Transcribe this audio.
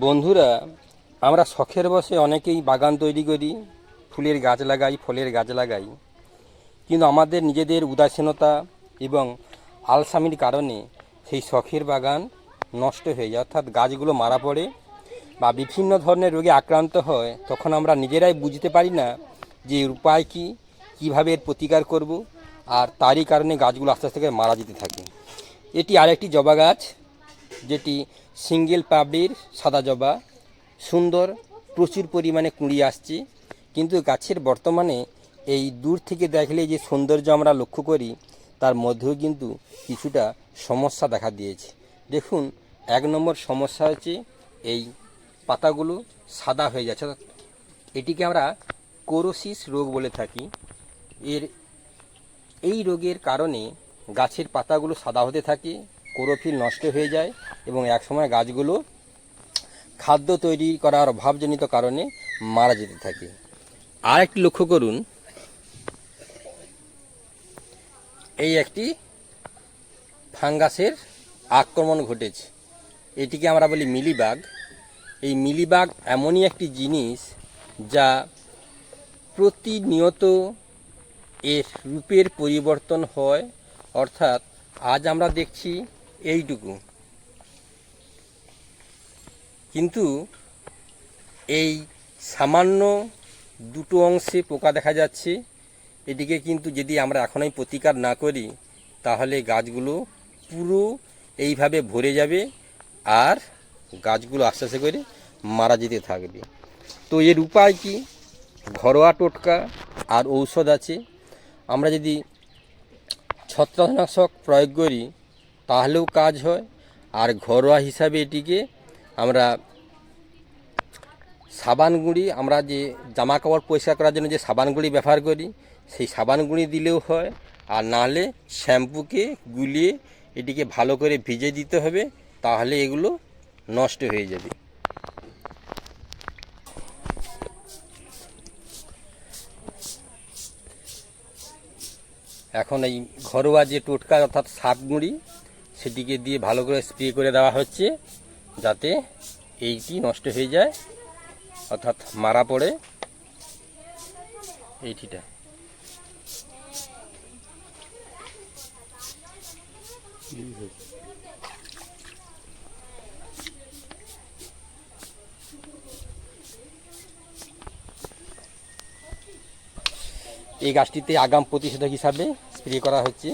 বন্ধুরা, আমরা শখের বসে অনেকেই বাগান তৈরি করি, ফুলের গাছ লাগাই, ফলের গাছ লাগাই। কিন্তু আমাদের নিজেদের উদাসীনতা এবং আলসামির কারণে সেই শখের বাগান নষ্ট হয়ে যায়। অর্থাৎ গাছগুলো মারা পড়ে বা বিভিন্ন ধরনের রোগে আক্রান্ত হয়, তখন আমরা নিজেরাই বুঝতে পারি না যে উপায় কী, কীভাবে এর প্রতিকার করব, আর তারই কারণে গাছগুলো আস্তে আস্তে মারা যেতে থাকে। এটি আরেকটি জবা গাছ। যেটি সিঙ্গেল পাবলির সাদা জবা, সুন্দর, প্রচুর পরিমাণে কুঁড়ি আসছে। কিন্তু গাছের বর্তমানে এই দূর থেকে দেখলে যে সৌন্দর্য আমরা লক্ষ্য করি, তার মধ্যেও কিন্তু কিছুটা সমস্যা দেখা দিয়েছে। দেখুন, এক নম্বর সমস্যা হচ্ছে এই পাতাগুলো সাদা হয়ে যাচ্ছে। এটিকে আমরা কোরোসিস রোগ বলে থাকি। এর, এই রোগের কারণে গাছের পাতাগুলো সাদা হতে থাকে, কোরোফিল নষ্ট হয়ে যায় এবং একসময় গাছগুলো খাদ্য তৈরি করার অভাবজনিত কারণে মারা যেতে থাকে। আর একটি লক্ষ্য করুন। এই একটি ফাঙ্গাসের আক্রমণ ঘটেছে। এটিকে আমরা বলি মিলিবাগ। এই মিলিবাগ এমনই একটি জিনিস যা প্রতিনিয়ত এর রূপের পরিবর্তন হয়। অর্থাৎ আজ আমরা দেখছি এইটুকু। কিন্তু এই সামান্য দুটো অংশে পোকা দেখা যাচ্ছে। এটিকে কিন্তু যদি আমরা এখনই প্রতিকার না করি, তাহলে গাছগুলো পুরো এইভাবে ভরে যাবে আর গাছগুলো আস্তে আস্তে করে মারা যেতে থাকবে। তো এর উপায় কি? ঘরোয়া টোটকা আর ঔষধ আছে। আমরা যদি ছত্রাকনাশক প্রয়োগ করি, তাহলেও কাজ হয়। আর ঘরোয়া হিসাবে এটিকে আমরা সাবান গুঁড়ি, আমরা যে জামা কাপড় পরিষ্কার করার জন্য যে সাবান গুঁড়ি ব্যবহার করি, সেই সাবান গুঁড়ি দিলেও হয়। আর নাহলে শ্যাম্পুকে গুলিয়ে এটিকে ভালো করে ভিজে দিতে হবে, তাহলে এগুলো নষ্ট হয়ে যাবে। এখন এই ঘরোয়া যে টোটকা অর্থাৎ সাপ গুঁড়ি, সেটিকে দিয়ে ভালো করে স্প্রে করে দেওয়া হচ্ছে। যাতে এইটি নষ্ট হয়ে যায়, অর্থাৎ মারা পড়ে এইটিটা। এই গাছটিতে আগাম প্রতিষেধক হিসাবে স্প্রে করা হচ্ছে।